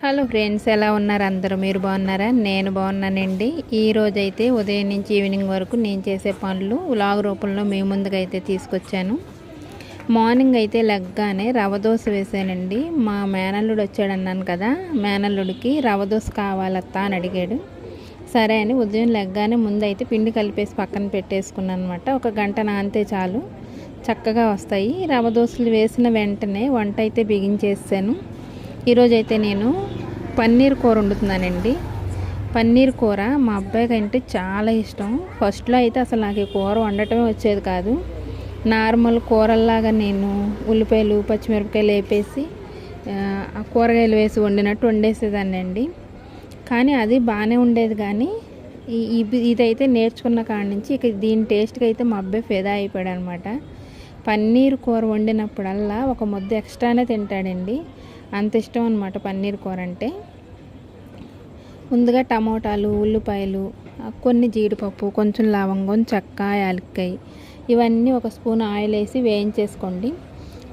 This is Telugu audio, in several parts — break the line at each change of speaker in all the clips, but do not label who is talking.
హలో ఫ్రెండ్స్ ఎలా ఉన్నారు? అందరూ మీరు బాగున్నారా? నేను బాగున్నానండి. ఈ అయితే ఉదయం నుంచి ఈవినింగ్ వరకు నేను చేసే పనులు వ్లాగ్ రూపంలో మీ ముందుగా అయితే తీసుకొచ్చాను. మార్నింగ్ అయితే లెగ్గానే రవ దోశ వేసానండి. మా మేనల్లుడు వచ్చాడన్నాను కదా మేనల్లుడికి రవ దోశ కావాలత్తా అని అడిగాడు. సరే అని ఉదయం లెగ్గానే ముందైతే పిండి కలిపేసి పక్కన పెట్టేసుకున్నాను అనమాట ఒక గంట నానితే చాలు చక్కగా వస్తాయి. రవ దోశలు వేసిన వెంటనే వంట అయితే బిగించేసాను ఈరోజైతే నేను పన్నీర్ కూర వండుతున్నానండి. పన్నీర్ కూర మా అబ్బాయికి అంటే చాలా ఇష్టం. ఫస్ట్లో అయితే అసలు నాకు ఈ కూర వండటమే వచ్చేది కాదు. నార్మల్ కూరల్లాగా నేను ఉల్లిపాయలు పచ్చిమిరపకాయలు వేపేసి ఆ కూరగాయలు వేసి వండినట్టు వండేసేదాన్ని అండి కానీ అది బాగానే ఉండేది కానీ ఇదైతే నేర్చుకున్న కాడి నుంచి ఇక దీని టేస్ట్కి అయితే మా అబ్బాయి ఫెదా అయిపోయాడు అనమాట పన్నీర్ కూర వండినప్పుడల్లా ఒక ముద్ద ఎక్స్ట్రానే తింటాడండి. అంత ఇష్టం అనమాట పన్నీర్ కూర అంటే. ముందుగా టమోటాలు ఉల్లిపాయలు కొన్ని జీడిపప్పు కొంచెం లవంగం చెక్క యాలక్కాయ ఇవన్నీ ఒక స్పూన్ ఆయిల్ వేసి వేయించేసుకోండి.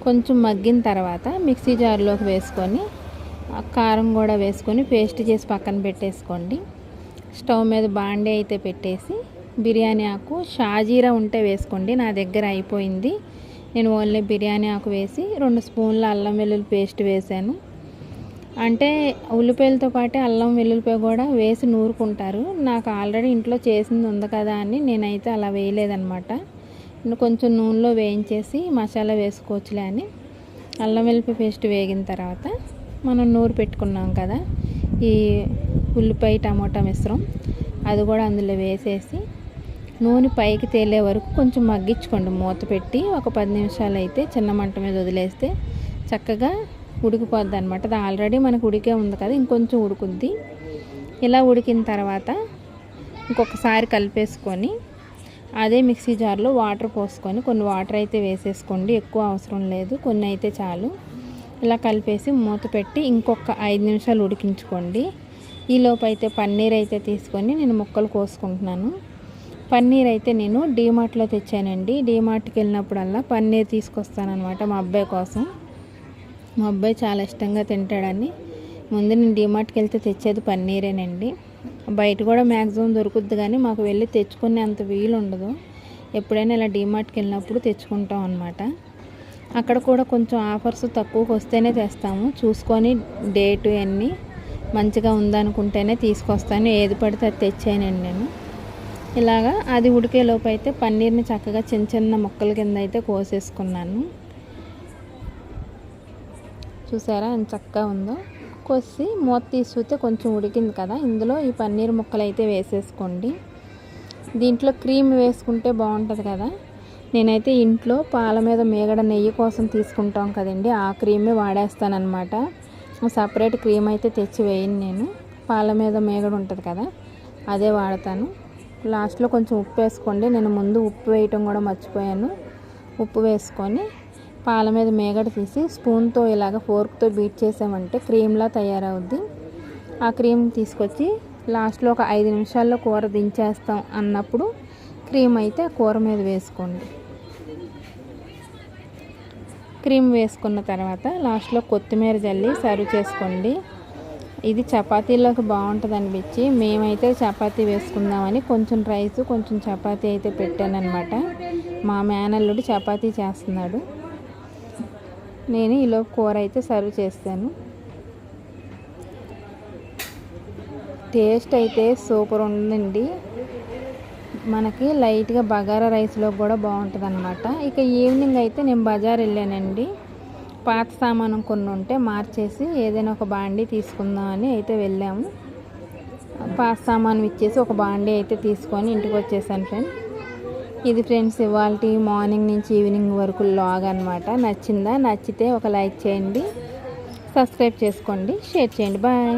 కొంచెం మగ్గిన తర్వాత మిక్సీ జార్లోకి వేసుకొని కారం కూడా వేసుకొని పేస్ట్ చేసి పక్కన పెట్టేసుకోండి. స్టవ్ మీద బాండే అయితే పెట్టేసి బిర్యానీ ఆకు షాజీరా ఉంటే వేసుకోండి నా దగ్గర అయిపోయింది. నేను ఓన్లీ బిర్యానీ ఆకు వేసి రెండు స్పూన్ల అల్లం వెల్లుల్లి పేస్ట్ వేసాను. అంటే ఉల్లిపాయలతో పాటే అల్లం వెల్లుల్లిపాయ కూడా వేసి నూరుకుంటారు. నాకు ఆల్రెడీ ఇంట్లో చేసింది ఉంది కదా అని నేనైతే అలా వేయలేదనమాట కొంచెం నూనెలో వేయించేసి మసాలా వేసుకోవచ్చులే అని అల్లం వెల్లుల్లి పేస్ట్ వేగిన తర్వాత మనం నూరు పెట్టుకున్నాం కదా ఈ ఉల్లిపాయ టమోటా మిశ్రం అది కూడా అందులో వేసేసి నూనె పైకి తేలే వరకు కొంచెం మగ్గించుకోండి. మూత పెట్టి ఒక పది నిమిషాలు అయితే చిన్న మంట మీద వదిలేస్తే చక్కగా ఉడికిపోద్ది అనమాట అది ఆల్రెడీ మనకు ఉడికే ఉంది కదా ఇంకొంచెం ఉడుకుద్ది. ఇలా ఉడికిన తర్వాత ఇంకొకసారి కలిపేసుకొని అదే మిక్సీ జార్లో వాటర్ పోసుకొని కొన్ని వాటర్ అయితే వేసేసుకోండి. ఎక్కువ అవసరం లేదు కొన్ని అయితే చాలు. ఇలా కలిపేసి మూత పెట్టి ఇంకొక ఐదు నిమిషాలు ఉడికించుకోండి. ఈలోపు అయితే పన్నీర్ అయితే తీసుకొని నేను ముక్కలు కోసుకుంటున్నాను. పన్నీర్ అయితే నేను డీమార్ట్లో తెచ్చానండి. డీమార్ట్కి వెళ్ళినప్పుడల్లా పన్నీర్ తీసుకొస్తానమాట మా అబ్బాయి కోసం. మా అబ్బాయి చాలా ఇష్టంగా తింటాడని. ముందు నేను డీమార్ట్కి వెళ్తే తెచ్చేది పన్నీరేనండి. బయట కూడా మ్యాక్సిమం దొరుకుద్ది కానీ మాకు వెళ్ళి తెచ్చుకునే అంత వీలు ఉండదు ఎప్పుడైనా ఇలా డీమార్ట్కి వెళ్ళినప్పుడు తెచ్చుకుంటాం అనమాట అక్కడ కూడా కొంచెం ఆఫర్స్ తక్కువకి వస్తేనే తెస్తాము. చూసుకొని డేటు అన్నీ మంచిగా ఉందనుకుంటేనే తీసుకొస్తాను. ఏది పడితే అది తెచ్చానండి నేను. ఇలాగా అది ఉడికేలోపు అయితే పన్నీర్ని చక్కగా చిన్న చిన్న ముక్కల కింద అయితే కోసేసుకున్నాను. చూసారా ఎంత చక్కగా ఉందో? కోసి మూత తీసుకుంటే కొంచెం ఉడికింది కదా? ఇందులో ఈ పన్నీర్ ముక్కలు అయితే వేసేసుకోండి. దీంట్లో క్రీమ్ వేసుకుంటే బాగుంటుంది కదా? నేనైతే ఇంట్లో పాల మీద మేగడ నెయ్యి కోసం తీసుకుంటాం కదండి ఆ క్రీమే వాడేస్తానమాట సపరేట్ క్రీమ్ అయితే తెచ్చి వేయను నేను. పాల మీద మేగడ ఉంటుంది కదా అదే వాడతాను. లాస్ట్లో కొంచెం ఉప్పు వేసుకోండి. నేను ముందు ఉప్పు వేయటం కూడా మర్చిపోయాను. ఉప్పు వేసుకొని పాల మీద మేగడ తీసి స్పూన్తో ఇలాగ ఫోర్క్తో బీట్ చేసామంటే క్రీమ్లా తయారవుద్ది. ఆ క్రీమ్ తీసుకొచ్చి లాస్ట్లో ఒక ఐదు నిమిషాల్లో కూర దించేస్తాం అన్నప్పుడు క్రీమ్ అయితే ఆ కూర మీద వేసుకోండి. క్రీమ్ వేసుకున్న తర్వాత లాస్ట్లో కొత్తిమీర జల్లి సర్వ్ చేసుకోండి. ఇది చపాతీలోకి బాగుంటుంది అనిపించి మేమైతే చపాతీ వేసుకుందామని కొంచెం రైస్ కొంచెం చపాతీ అయితే పెట్టాను అనమాట మా మేనల్లుడు చపాతీ చేస్తున్నాడు. నేను ఈలో కూర అయితే సర్వ్ చేస్తాను. టేస్ట్ అయితే సూపర్ ఉందండి. మనకి లైట్గా బగారా రైస్లో కూడా బాగుంటుంది అనమాట ఇక ఈవినింగ్ అయితే నేను బజార్ వెళ్ళానండి. పాత సామానం కొన్ని ఉంటే మార్చేసి ఏదైనా ఒక బాండీ తీసుకుందాం అని అయితే వెళ్ళాము. పాత సామాను ఇచ్చేసి ఒక బాండీ అయితే తీసుకొని ఇంటికి వచ్చేసాను ఫ్రెండ్స్ ఇది ఫ్రెండ్స్ ఇవాళ మార్నింగ్ నుంచి ఈవినింగ్ వరకు లాగ్ అనమాట నచ్చిందా? నచ్చితే ఒక లైక్ చేయండి. సబ్స్క్రైబ్ చేసుకోండి. షేర్ చేయండి. బాయ్